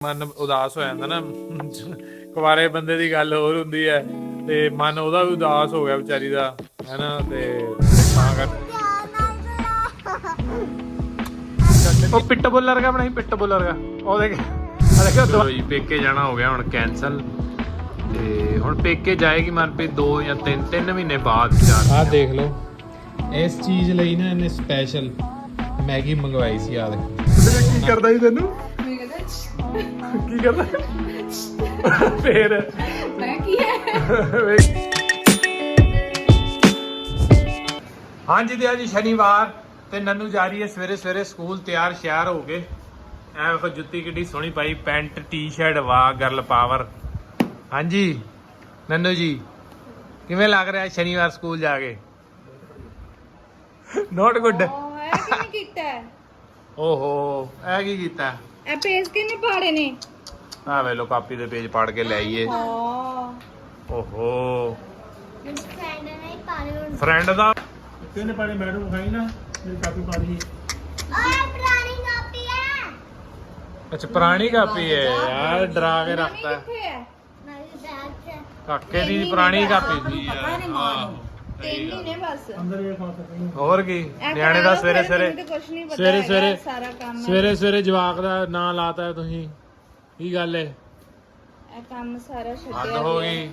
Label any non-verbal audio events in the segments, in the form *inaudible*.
ਮਨ ਉਦਾਸ ਹੋ ਜਾਂਦਾ ਨਾ। ਕੁਵਾਰੇ ਬੰਦੇ ਦੀ ਗੱਲ ਹੋਰ ਹੁੰਦੀ ਹੈ ਤੇ ਮਨ ਉਹਦਾ ਵੀ ਉਦਾਸ ਹੋ ਗਿਆ ਵਿਚਾਰੀ ਦਾ ਹੈਨਾ ਤੇ ਤਾਂ ਕਰ ਉਹ ਪਿੱਟ ਬੁੱਲਰ ਵਰਗਾ ਬਣਾਈ ਪਿੱਟ ਬੁੱਲਰ ਵਰਗਾ ਉਹ ਦੇਖ ਆ ਦੇਖੋ ਦੋ ਜੀ ਪੇਕੇ ਜਾਣਾ ਹੋ ਗਿਆ ਹੁਣ ਕੈਨਸਲ ਤੇ ਹੁਣ ਪੇਕੇ ਜਾਏਗੀ ਮਨਪ੍ਰੀਤ 2 ਜਾਂ 3 3 ਮਹੀਨੇ ਬਾਅਦ ਚਾਰ ਆ ਦੇਖ ਲਓ। ਇਸ ਚੀਜ਼ ਲਈ ਨਾ ਇਹਨੇ ਸਪੈਸ਼ਲ ਮੈਗੀ ਮੰਗਵਾਈ ਸੀ ਆ ਦੇਖ। ਕੀ ਕਰਦਾ ਜੀ ਤੈਨੂੰ? ਕੀ ਕਰਦਾ ਫੇਰ। ਮੈਂ ਕੀ ਹੈ? ਹਾਂਜੀ ਤੇ ਅੱਜ ਸ਼ਨੀਵਾਰ ਤੇ ਨੰਨੂ ਜਾ ਰਹੀ ਹੈ ਸਵੇਰੇ ਸਵੇਰੇ ਸਕੂਲ ਤਿਆਰ ਸ਼ਿਆਰ ਹੋ ਕੇ। ਐ ਵੇਖੋ ਜੁੱਤੀ ਕਿੱਡੀ ਸੋਹਣੀ ਪਾਈ ਪੈਂਟ ਟੀ-ਸ਼ਰਟ ਵਾਹ ਗਰਲ ਪਾਵਰ ਹਾਂਜੀ ਨੰਨੂ ਜੀ ਕਿਵੇਂ ਲੱਗ ਰਿਹਾ ਸ਼ਨੀਵਾਰ ਸਕੂਲ ਜਾ ਕੇ? ਨੋਟ ਗੁੱਡ ਉਹ ਹੈ ਕਿਨੇ ਕੀਤਾ? ਓਹੋ ਇਹ ਕੀ ਕੀਤਾ? ਇਹ ਪੇਜ ਕਿਨੇ ਪਾੜੇ ਨੇ? ਆ ਵੇ ਲੋ ਕਾਪੀ ਦੇ ਪੇਜ ਪਾੜ ਕੇ ਲੈ ਆਈਏ ਹਾਂ। ਓਹੋ। ਫਰੈਂਡ ਨੇ ਪਾਣੀ ਹੁਣ। ਫਰੈਂਡ ਦਾ ਕਿਹਨੇ ਪਾਣੀ ਮੈਡਮ ਖਾਈ ਨਾ ਮੇਰੀ ਕਾਪੀ ਪਾ ਓਏ ਪੁਰਾਣੀ ਕਾਪੀ ਹੈ ਅੱਛਾ ਪੁਰਾਣੀ ਕਾਪੀ ਹੈ। ਯਾਰ ਡਰਾ ਕੇ ਰੱਖਤਾ। ਹੈ। ਕਿੱਥੇ ਹੈ? ਮੇਰੀ ਬੈਗ 'ਚ। ਕਾਕੇ ਦੀ ਪੁਰਾਣੀ ਕਾਪੀ ਸੀ। ਯਾਰ ਤਿੰਨ ਗੱਲ। ਹੀ ਨੇ ਬਸ। ਅੰਦਰ ਇਹ ਖਾ ਸਕਦੀ ਹੋਰ ਕੀ? ਨਿਆਣੇ ਦਾ ਸਵੇਰੇ ਸਵੇਰੇ ਨਹੀਂ ਪਤਾ ਸਵੇਰੇ ਸਵੇਰੇ ਸਾਰਾ ਕੰਮ। ਹੈ। ਸਵੇਰੇ ਸਵੇਰੇ ਜਵਾਕ ਦਾ ਨਾਂ ਲਾਤਾ ਹੈ ਤੁਸੀਂ। ਕੀ ਗੱਲ ਏ? ਇਹ ਕੰਮ ਸਾਰਾ ਛੱਡਿਆ ਹੱਦ ਹੋ ਗਿਆ। ਗਈ।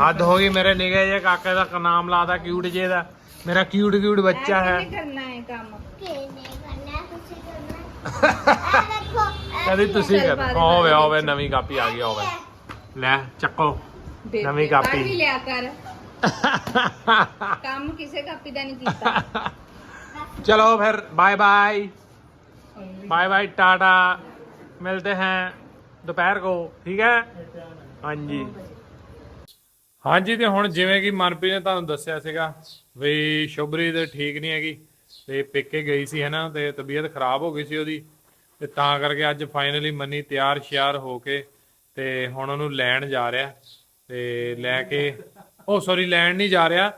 ਹੱਦ ਹੋ ਗਈ ਮੇਰੇ ਨਿਗੇ ਜੇ ਕਾਕੇ ਦਾ ਨਾਮ ਲਾਤਾ ਕਿਊਟ ਜੇ ਦਾ। ਮੇਰਾ ਕਿਊਟ ਕਿਊਟ ਬੱਚਾ ਹੈ ਕਿਹਨੇ ਕਰਨਾ ਹੈ। ਕੰਮ ਕਿਹਨੇ ਕਰਨਾ ਤੁਸੀਂ ਕਰਨਾ ਇਹ ਦੇਖੋ ਇਹ ਕਦੀ ਤੁਸੀਂ ਚੱਲ ਕਰ ਪਾ ਦੇ ਹੋਵੇ ਹੋਵੇ। ਨਵੀਂ ਕਾਪੀ ਆ ਗਈ ਹੋਵੇ। ਲੈ ਚੱਕੋ। ਨਵੀਂ ਕਾਪੀ। ਲਿਆ ਕਰ। ਚਲੋ ਫਿਰ ਬਾਏ ਬਾਏ बाय बाय टाटा मिलते हैं ਦੁਪਹਿਰ ਕੋ ਠੀਕ ਹੈ? ਹਾਂਜੀ। ਹਾਂਜੀ ਤੇ ਹੁਣ ਜਿਵੇਂ ਕਿ ਮਨਪ੍ਰੀਤ ਨੇ ਤੁਹਾਨੂੰ ਦੱਸਿਆ ਸੀਗਾ ਵੀ ਸ਼ੁਭਰੀ ਤੇ ਠੀਕ ਨਹੀਂ ਹੈਗੀ ਤੇ ਪੇਕੇ ਗਈ ਸੀ ਹਨਾ ਤੇ ਤਬੀਅਤ ਖਰਾਬ ਹੋ ਗਈ ਸੀ ਉਹਦੀ। ਤੇ ਤਾਂ ਕਰਕੇ ਅੱਜ ਫਾਈਨਲੀ ਮੰਨੀ ਤਿਆਰ ਸ਼ਿਆਰ ਹੋ ਕੇ ਤੇ ਹੁਣ ਉਹਨੂੰ ਲੈਣ ਜਾ ਰਿਹਾ। ਤੇ ਲੈ ਕੇ ਉਹ ਸੌਰੀ ਲੈਣ ਨਹੀਂ ਜਾ ਰਿਹਾ।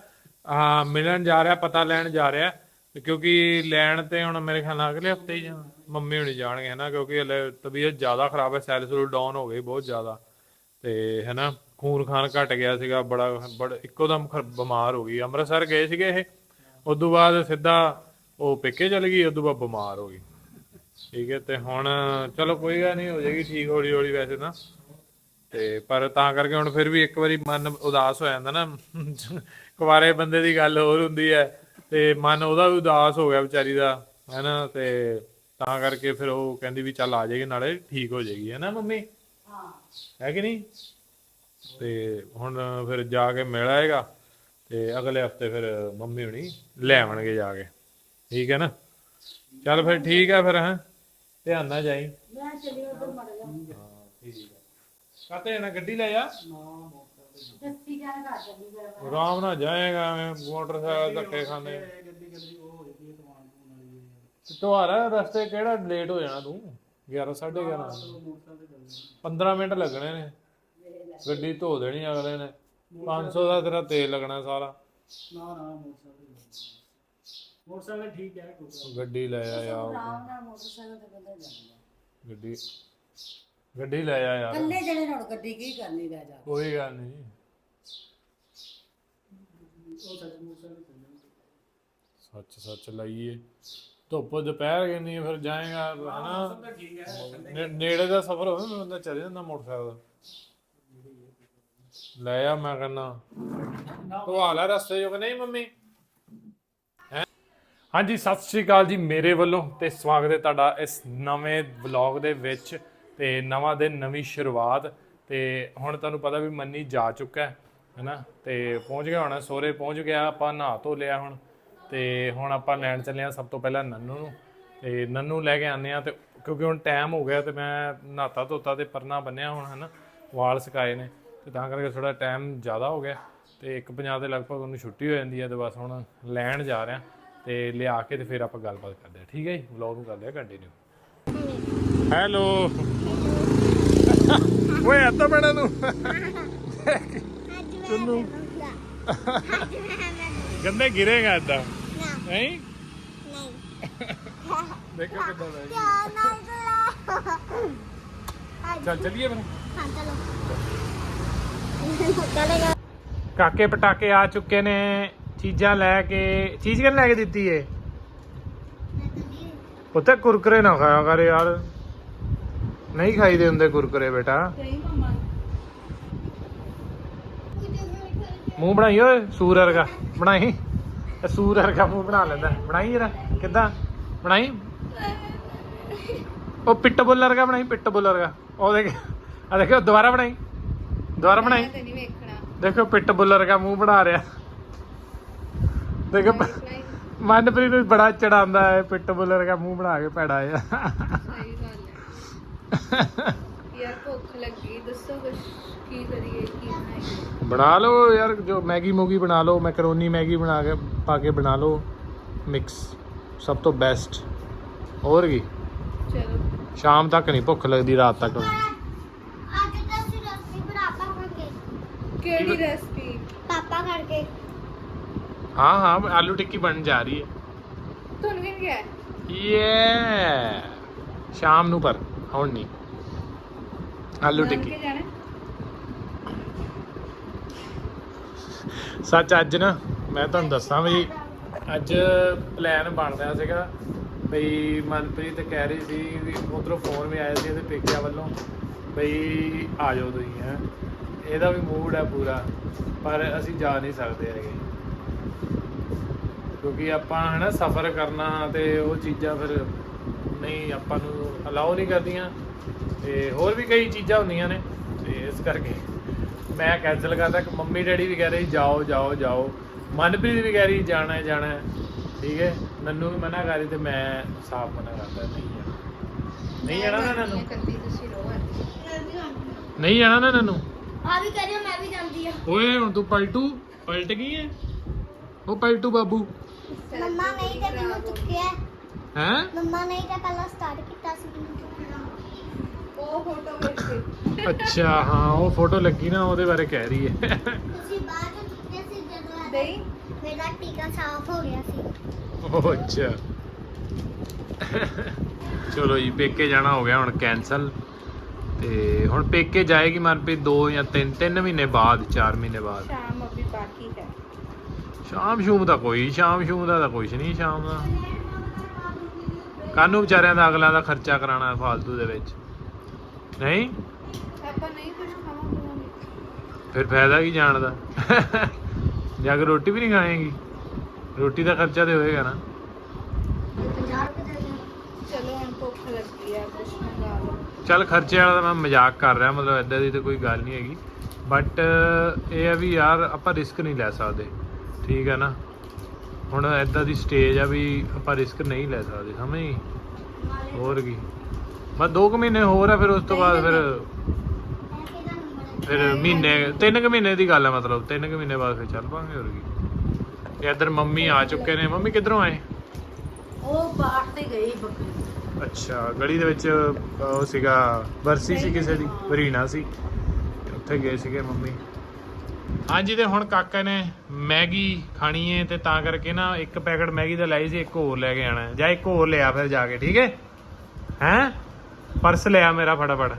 ਆ ਮਿਲਣ ਜਾ ਰਿਹਾ, ਪਤਾ ਲੈਣ ਜਾ ਰਿਹਾ। ਤੇ ਕਿਉਂਕਿ ਲੈਣ ਤੇ ਹੁਣ ਮੇਰੇ ਖਿਆਲ ਨਾਲ ਅਗਲੇ ਹਫ਼ਤੇ ਹੀ ਜਾਣਾ ਮੰਮੀ ਹੁਣੀ ਜਾਣਗੇ, ਹਨਾ? ਕਿਉਂਕਿ ਹਲੇ ਤਬੀਅਤ ਜ਼ਿਆਦਾ ਖਰਾਬ ਹੈ ਸੈਲ ਸੂਲ ਡਾਊਨ ਹੋ ਗਈ ਬਹੁਤ ਜ਼ਿਆਦਾ। ਤੇ, ਹਨਾ? ਖੂਨ ਖਾਨ ਘਟ ਗਿਆ ਸੀਗਾ, ਬੜਾ ਬੜਾ ਇੱਕੋ ਦਮ ਬਿਮਾਰ ਹੋ ਗਈ। ਅੰਮ੍ਰਿਤਸਰ ਗਏ ਸੀਗੇ ਇਹ। ਉਦੋਂ ਬਾਅਦ ਸਿੱਧਾ ਉਹ ਪੇਕੇ ਚਲ ਗਈ, ਉਦੋਂ ਬਾਅਦ ਬਿਮਾਰ ਹੋ ਗਈ। ਠੀਕ ਹੈ, ਤੇ ਹੁਣ ਚਲੋ ਕੋਈ ਗੱਲ ਨਹੀਂ, ਹੋ ਜਾਏਗੀ ਠੀਕ ਹੌਲੀ ਹੌਲੀ ਵੈਸੇ ਤਾਂ। ਤੇ ਪਰ ਤਾਂ ਕਰਕੇ ਹੁਣ ਫਿਰ ਵੀ ਇੱਕ ਵਾਰੀ ਮਨ ਉਦਾਸ ਹੋ ਜਾਂਦਾ ਨਾ। ਕੁਵਾਰੇ ਬੰਦੇ ਦੀ ਗੱਲ ਹੋਰ ਹੁੰਦੀ ਹੈ ਤੇ ਮਨ ਉਹਦਾ ਵੀ ਉਦਾਸ ਹੋ ਗਿਆ ਵਿਚਾਰੀ ਦਾ ਹੈਨਾ ਤੇ ਤਾਂ ਕਰਕੇ ਫਿਰ ਉਹ ਕਹਿੰਦੀ ਵੀ ਚੱਲ ਆ ਜਾਏਗੀ ਨਾਲੇ ਠੀਕ ਹੋ ਜਾਏਗੀ ਹੈਨਾ ਮੰਮੀ? ਹੈ। ਕਿ ਨਹੀਂ? ਤੇ ਹੁਣ ਫਿਰ ਜਾ ਕੇ ਮਿਲ ਆਏਗਾ ਤੇ ਅਗਲੇ ਹਫ਼ਤੇ ਫਿਰ ਮੰਮੀ ਹੁਣੀ ਲੈ ਆਵਣਗੇ ਜਾ ਕੇ। ਠੀਕ ਹੈ ਨਾ? ਚੱਲ ਫਿਰ ਠੀਕ ਹੈ ਫਿਰ ਹੈ। ਧਿਆਨ ਨਾਲ ਜਾਈ। ਮੈਂ ਚਲੀ ਉਧਰ ਮੜ ਜਾ ਹਾਂ ਠੀਕ ਹੈ ਕਾਤੇ ਨਾ ਗੱਡੀ ਲੈ ਜਾ ਆਰਾਮ ਨਾਲ ਜਾਏਗਾ ਐਵੇਂ ਮੋਟਰਸਾਈਕਲ ਧੱਕੇ ਖਾਣੇ ਤੁਹਾਰਾ ਰਸਤੇ ਕਿਹੜਾ ਲੇਟ ਹੋ ਜਾਣਾ ਤੂੰ? 11 11:30 15 ਮਿੰਟ ਲੱਗਣੇ ਨੇ। ਗੱਡੀ ਧੋ ਦੇਣੀ ਅਗਲੇ ਨੇ। 500 ਦਾ ਤੇਰਾ ਤੇਲ ਲੱਗਣਾ ਸਾਰਾ। ਨਾ ਨਾ ਮੋਟਰਸਾਈਕਲ ਮੋਟਰਸਾਈਕਲ ਠੀਕ ਹੈ ਗੱਡੀ ਲੈ ਆ ਯਾਰ ਗੱਡੀ ਗੱਡੀ ਲੈ ਆ ਯਾਰ। ਕੱਲੇ ਜਣੇ ਨਾਲ ਗੱਡੀ ਕੀ ਕਰਨੀ ਲੈ ਜਾ। ਕੋਈ ਗੱਲ ਨਹੀਂ। ਸੱਚ ਸੱਚ ਲਈਏ। ਧੁੱਪ ਦੁਪਹਿਰ ਕਿੰਨੀ ਹੈ, ਫਿਰ ਜਾਏਗਾ ਹਨਾ? ਨੇ- ਨੇੜੇ ਦਾ ਸਫ਼ਰ ਹੋਵੇ ਮੈਂ ਬੰਦਾ ਚੱਲ ਜਾਂਦਾ ਮੋਟਰਸਾਈਕਲ ਲੈ ਆ ਮੈਂ ਕਹਿੰਦਾ। ਤੂੰ ਆ ਲੈ ਰਸਤੇ ਜੋ ਕਿ ਨਹੀਂ ਮੰਮੀ? ਹੈਂ? ਹਾਂਜੀ ਸਤਿ ਸ਼੍ਰੀ ਅਕਾਲ ਜੀ ਮੇਰੇ ਵੱਲੋਂ ਤੇ ਸਵਾਗਤ ਹੈ ਤੁਹਾਡਾ ਇਸ ਨਵੇਂ ਵਲੌਗ ਦੇ ਵਿੱਚ। ਤੇ ਨਵਾਂ ਦਿਨ, ਨਵੀਂ ਸ਼ੁਰੂਆਤ ਤੇ ਹੁਣ ਤੁਹਾਨੂੰ ਪਤਾ ਵੀ ਮੰਨੀ ਜਾ ਚੁੱਕਾ ਹੈ, ਹੈਨਾ? ਤੇ ਪਹੁੰਚ ਗਿਆ ਹੁਣ ਸੋਰੇ ਪਹੁੰਚ ਗਿਆ, ਆਪਾਂ ਨਹਾ ਧੋ ਲਿਆ ਹੁਣ ਤੇ ਹੁਣ ਆਪਾਂ ਲੈਣ ਚੱਲੇ ਆ ਸਭ ਤੋਂ ਪਹਿਲਾਂ ਨੰਨੂ ਨੂੰ ਤੇ ਨੰਨੂ ਲੈ ਕੇ ਆਨੇ ਆ ਤੇ ਕਿਉਂਕਿ ਹੁਣ ਟਾਈਮ ਹੋ ਗਿਆ ਤੇ ਮੈਂ ਨਹਾਤਾ ਧੋਤਾ ਤੇ ਪਰਨਾ ਬੰਨਿਆ ਹੁਣ, ਹਨਾ? ਵਾਲ ਸੁਕਾਏ ਨੇ ਤੇ ਤਾਂ ਕਰਕੇ ਥੋੜਾ ਟਾਈਮ ਜ਼ਿਆਦਾ ਹੋ ਗਿਆ ਤੇ 1:50 ਦੇ ਲਗਭਗ ਉਹਨੂੰ ਛੁੱਟੀ ਹੋ ਜਾਂਦੀ ਹੈ ਤੇ ਬਸ ਹੁਣ ਲੈਣ ਜਾ ਰਿਹਾ ਤੇ ਲਿਆ ਕੇ ਤੇ ਫਿਰ ਆਪਾਂ ਗੱਲਬਾਤ ਕਰਦੇ ਆ ਠੀਕ ਹੈ ਜੀ? ਵਲੌਗ ਨੂੰ ਕਰਦੇ ਆ ਕੰਟੀਨਿਊ ਹੈਲੋ ਓਏ ਅੱਤਾ ਬਣਾ ਨੂੰ ਚੁੰਨੂ। ਗੰਦੇ ਗਿਰੇਗਾ ਏਦਾਂ। ਨਹੀਂ ਦੇਖੋ ਕਿੱਦਾਂ ਦਾ ਚੱਲ ਚੱਲੀਏ ਫਿਰ। ਹਾਂ ਚਲੋ ਕਾਕੇ ਪਟਾਕੇ ਆ ਚੁੱਕੇ ਨੇ। ਚੀਜ਼ਾਂ ਲੈ ਕੇ, ਚੀਜ਼ ਕਿਹਨੇ ਲੈ ਕੇ ਦਿੱਤੀ ਏ? ਉੱਤੇ ਕੁਰਕਰੇ ਨਾ ਖਾਇਆ ਕਰ ਯਾਰ। ਨਹੀਂ ਖਾਈਦੇ ਹੁੰਦੇ ਕੁਰਕਰੇ ਬੇਟਾ। ਮੂੰਹ ਬਣਾਈ ਓਏ ਸੂਰ ਵਰਗਾ। ਬਣਾਈ? ਇਹ ਸੂਰ ਵਰਗਾ ਮੂੰਹ ਬਣਾ ਲੈਂਦਾ। ਬਣਾਈ ਜਰਾ। ਕਿੱਦਾਂ? ਬਣਾਈ? ਉਹ ਪਿੱਟ ਬੁੱਲ ਵਰਗਾ ਬਣਾਈ ਪਿੱਟ ਬੁੱਲ ਵਰਗਾ। ਉਹ ਦੇਖ ਆ ਦੇਖੋ ਦੁਬਾਰਾ ਬਣਾਈ। ਦੁਬਾਰਾ ਬਣਾਈ। ਦੇਖੋ ਪਿੱਟ ਬੁੱਲ ਵਰਗਾ ਮੂੰਹ ਬਣਾ ਰਿਹਾ। ਦੇਖੋ ਮਨਪ੍ਰੀਤ ਨੂੰ ਬੜਾ ਚੜਾਉਂਦਾ ਹੈ ਪਿੱਟ ਬੁੱਲ ਵਰਗਾ ਮੂੰਹ ਬਣਾ ਕੇ ਪੈੜਾ ਆ ਸਹੀ ਗੱਲ ਹੈ ਯਾਰ ਭੁੱਖ ਲੱਗੀ ਦੱਸੋ ਕੁਛ ਕੀ ਕਰੀਏ ਕੀ ਬਣਾਈਏ? ਬਣਾ ਲਓ ਯਾਰ ਜੋ ਮੈਗੀ ਮੂਗੀ ਬਣਾ ਲਓ ਮੈਕਰੋਨੀ ਮੈਗੀ ਬਣਾ ਕੇ ਪਾ ਕੇ ਬਣਾ ਲਓ ਮਿਕਸ ਸਭ ਤੋਂ ਬੈਸਟ ਹੋਰ ਕੀ? ਚਲੋ। ਸ਼ਾਮ ਤੱਕ ਨਹੀਂ ਭੁੱਖ ਲੱਗਦੀ ਰਾਤ ਤੱਕ। ਅੱਜ ਤਾਂ ਅਸੀਂ ਰਸਤੀ ਬਰਾਬਰ ਕਰਕੇ ਕਿਹੜੀ ਰੈਸਪੀ ਪਾਪਾ ਕਰਕੇ। ਹਾਂ ਹਾਂ ਆਲੂ ਟਿੱਕੀ ਬਣ ਜਾ ਰਹੀ ਹੈ। ਤੁਹਾਨੂੰ ਕਿਹਨੇ ਕਿਹਾ? ਯੇ ਸ਼ਾਮ ਨੂੰ ਪਰ ਹੁਣ ਨਹੀਂ। ਆਲੂ ਬਣ ਟਿੱਕੀ। ਕੇ ਜਾਣਾ ਸੱਚ ਅੱਜ ਨਾ ਮੈਂ ਤੁਹਾਨੂੰ ਦੱਸਾਂ ਵੀ ਅੱਜ ਪਲਾਨ ਬਣ ਰਿਹਾ ਸੀਗਾ ਬਈ ਮਨਪ੍ਰੀਤ ਕਹਿ ਰਹੀ ਸੀ ਵੀ ਉਧਰੋਂ ਫੋਨ ਵੀ ਆਇਆ ਸੀ ਇਹਦੇ ਪੇਕਿਆਂ ਵੱਲੋਂ ਬਈ ਆ ਜਾਓ ਤੁਸੀਂ, ਹੈ। ਇਹਦਾ ਵੀ ਮੂਡ ਹੈ ਪੂਰਾ, ਪਰ ਅਸੀਂ ਜਾ ਨਹੀਂ ਸਕਦੇ ਹੈਗੇ। ਕਿਉਂਕਿ ਆਪਾਂ ਹਨਾ ਸਫ਼ਰ ਕਰਨਾ ਤੇ ਉਹ ਚੀਜ਼ਾਂ ਫਿਰ ਨਹੀਂ, ਆਪਾਂ ਨੂੰ ਅਲਾਉ ਨਹੀਂ ਕਰਦੀਆਂ। ਤੇ ਹੋਰ ਵੀ ਕਈ ਚੀਜ਼ਾਂ ਹੁੰਦੀਆਂ ਨੇ, ਤੇ ਇਸ ਕਰਕੇ। ਮੈਂ ਕੈਨਸਲ ਕਰਤਾ ਕਿ ਮੰਮੀ ਡੈਡੀ ਵੀ ਕਹਿ ਰਹੇ ਜਾਓ ਜਾਓ ਜਾਓ। ਮਨਪ੍ਰੀਤ ਵੀ ਕਹਿ ਰਹੀ ਜਾਣਾ ਹੈ ਜਾਣਾ ਹੈ। ਠੀਕ ਹੈ? ਨੰਨੂ ਵੀ ਮਨਾ ਕਰ ਰਹੀ ਤੇ ਮੈਂ ਸਾਫ਼ ਮਨਾ ਕਰਤਾ ਨਹੀਂ ਜਾਣਾ। ਨਹੀਂ ਜਾਣਾ ਨਾ ਨੰਨੂ। ਨਹੀਂ ਜਾਣਾ ਨਾ ਨੰਨੂ? ਆ ਵੀ ਕਰਿਓ ਮੈਂ ਵੀ ਜਾਂਦੀ ਆ। ਓਏ ਹੁਣ ਤੂੰ ਪਲਟੂ? ਪਲਟ ਗਈ ਹੈ? ਉਹ ਪਲਟੂ ਬਾਬੂ। ਮੰਮਾ ਨਹੀਂ ਤੇ ਮੈਨੂੰ ਚੁੱਕਿਆ। ਹੈ? ਮੰਮਾ ਨਹੀਂ ਤੇ ਪਹਿਲਾਂ ਸਟਾਰਟ ਕੀਤਾ ਸੀ ਉਹ ਫੋਟੋ ਵਿੱਚ ਅੱਛਾ ਹਾਂ ਉਹ ਫੋਟੋ ਲੱਗੀ ਨਾ ਉਹਦੇ ਬਾਰੇ ਕਹਿ ਰਹੀ ਹੈ। ਤੁਸੀਂ ਬਾਅਦ ਚ ਚੁੱਕਿਆ ਸੀ ਜਦੋਂ ਦੇਈ ਮੇਰਾ ਟੀਕਾ ਸਾਫ਼ ਹੋ ਗਿਆ ਸੀ। ਉਹ ਅੱਛਾ। ਚਲੋ ਜੀ ਪੇਕੇ ਜਾਣਾ ਹੋ ਗਿਆ ਹੁਣ ਕੈਨਸਲ ਤੇ ਹੁਣ ਪੇਕੇ ਜਾਏਗੀ ਮਨਪ੍ਰੀਤ 2 ਜਾਂ 3 3 ਮਹੀਨੇ ਬਾਅਦ 4 ਮਹੀਨੇ ਬਾਅਦ। ਸ਼ਾਮ ਅਭੀ ਬਾਕੀ ਹੈ। ਸ਼ਾਮ ਸ਼ੂਮ ਦਾ ਕੋਈ ਸ਼ਾਮ ਸ਼ੂਮ ਦਾ ਤਾਂ ਕੁਝ ਨਹੀਂ ਸ਼ਾਮ ਦਾ। ਕਾਨੂੰ ਵਿਚਾਰਿਆਂ ਦਾ ਅਗਲਿਆਂ ਦਾ ਖਰਚਾ ਕਰਾਣਾ ਫਾਲਤੂ ਦੇ ਵਿੱਚ। ਨਹੀਂ? ਆਪਾਂ ਨਹੀਂ ਕੁਝ ਖਾਵਾਂਗੇ ਫਿਰ ਫਾਇਦਾ ਕੀ ਜਾਣ ਦਾ? ਜਾ ਕੇ ਰੋਟੀ ਵੀ ਨਹੀਂ ਖਾਏਗੀ? ਰੋਟੀ ਦਾ ਖਰਚਾ ਤੇ ਹੋਏਗਾ ਨਾ। 50 ਰੁਪਏ ਦੇ ਦਿਓ। ਚਲੋ ਹੁਣ ਭੁੱਖ ਲੱਗੀ ਆ ਕੁਝ ਮੰਗਾ ਲਓ। ਚੱਲ ਖਰਚੇ ਵਾਲਾ ਮੈਂ ਮਜ਼ਾਕ ਕਰ ਰਿਹਾ ਮਤਲਬ ਐਦਾਂ ਦੀ ਤਾਂ ਕੋਈ ਗੱਲ ਨਹੀਂ ਹੈਗੀ। ਬਟ ਇਹ ਆ ਵੀ ਯਾਰ ਆਪਾਂ ਰਿਸਕ ਨਹੀਂ ਲੈ ਸਕਦੇ। ਠੀਕ ਹੈ ਨਾ? ਹੁਣ ਐਦਾਂ ਦੀ ਸਟੇਜ ਆ ਵੀ ਆਪਾਂ ਰਿਸਕ ਨਹੀਂ ਲੈ ਸਕਦੇ ਸਮਝ? ਹੋਰ ਕੀ? ਬਸ 2 ਕੁ ਮਹੀਨੇ ਹੋਰ ਆ ਫਿਰ ਉਸ ਤੋਂ ਬਾਅਦ ਫਿਰ ਫਿਰ ਮਹੀਨੇ 3 ਕੁ ਮਹੀਨੇ ਦੀ ਗੱਲ ਹੈ ਮਤਲਬ 3 ਕੁ ਮਹੀਨੇ ਬਾਅਦ ਫਿਰ ਚੱਲ ਪਾਂਗੇ ਹੋਰ ਕੀ। ਤੇ ਇੱਧਰ ਮੰਮੀ ਆ ਚੁੱਕੇ ਨੇ। ਮੰਮੀ ਕਿੱਧਰੋਂ ਆਏ? ਉਹ ਬਾਹਰ ਤੇ ਗਈ ਬੱਕਰੀ ਅੱਛਾ ਗਲੀ ਦੇ ਵਿੱਚ ਉਹ ਸੀਗਾ ਬਰਸੀ ਸੀ ਕਿਸੇ ਦੀ ਵਰੀਨਾ ਸੀ। ਉੱਥੇ ਗਏ ਸੀਗੇ ਮੰਮੀ। ਹਾਂਜੀ ਤੇ ਹੁਣ ਕਾਕਾ ਨੇ ਮੈਗੀ ਖਾਣੀ ਹੈ ਤੇ ਤਾਂ ਕਰਕੇ ਨਾ ਇੱਕ ਪੈਕਟ ਮੈਗੀ ਦਾ ਲਈ ਸੀ ਇੱਕ ਹੋਰ ਲੈ ਕੇ ਆਣਾ। ਹੈ। ਜਾਂ ਇੱਕ ਹੋਰ ਲਿਆ ਫਿਰ ਜਾ ਕੇ ਠੀਕ ਹੈ ਹੈਂ? ਪਰਸ ਲਿਆ ਮੇਰਾ ਫਟਾਫਟ।